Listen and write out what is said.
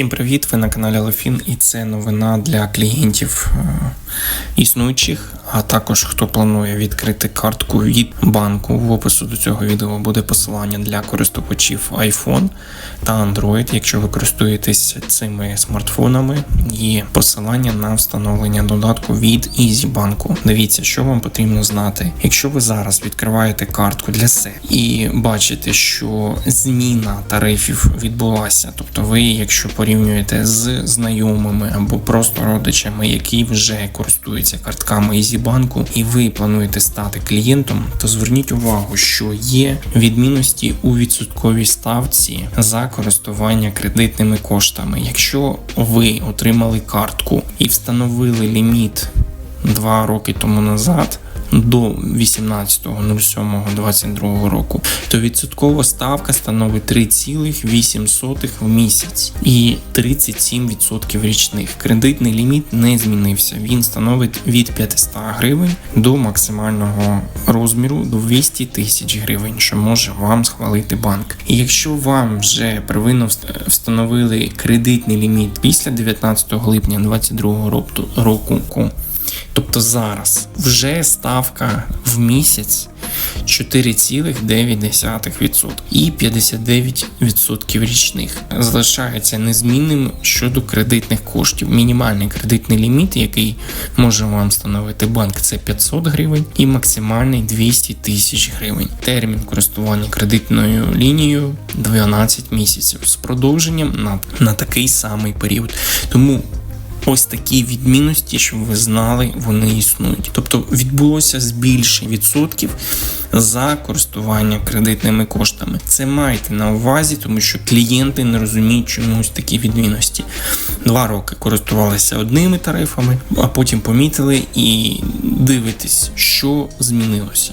Всім привіт! Ви на каналі Лофін, і це новина для клієнтів е, існуючих, а також хто планує відкрити картку від банку. В опису до цього відео буде посилання для користувачів iPhone та Android. Якщо ви користуєтесь цими смартфонами, є посилання на встановлення додатку від EasyBank. Дивіться, що вам потрібно знати. Якщо ви зараз відкриваєте картку для себе і бачите, що зміна тарифів відбулася, тобто ви, якщо порівнюєте з знайомими або просто родичами, які вже користуються картками EasyBank, і ви плануєте стати клієнтом, то зверніть увагу, що є відмінності у відсотковій ставці за користування кредитними коштами. Якщо ви отримали картку і встановили ліміт 2 роки тому назад. До 18.07.22 року, то відсоткова ставка становить 3,8 в місяць і 37% річних. Кредитний ліміт не змінився. Він становить від 500 гривень до максимального розміру 200 тисяч гривень, що може вам схвалити банк. І якщо вам вже первинно вст- встановили кредитний ліміт після 19 липня 2022 року, Тобто зараз вже ставка в місяць 4,9% і 59% річних залишається незмінним щодо кредитних коштів. Мінімальний кредитний ліміт, який може вам встановити банк, це 500 гривень і максимальний 200 тисяч гривень. Термін користування кредитною лінією 12 місяців з продовженням на, на такий самий період. Тому Ось такі відмінності, щоб ви знали, вони існують. Тобто відбулося збільшення відсотків за користування кредитними коштами. Це майте на увазі, тому що клієнти не розуміють чомусь такі відмінності. Два роки користувалися одними тарифами, а потім помітили і дивитесь, що змінилося.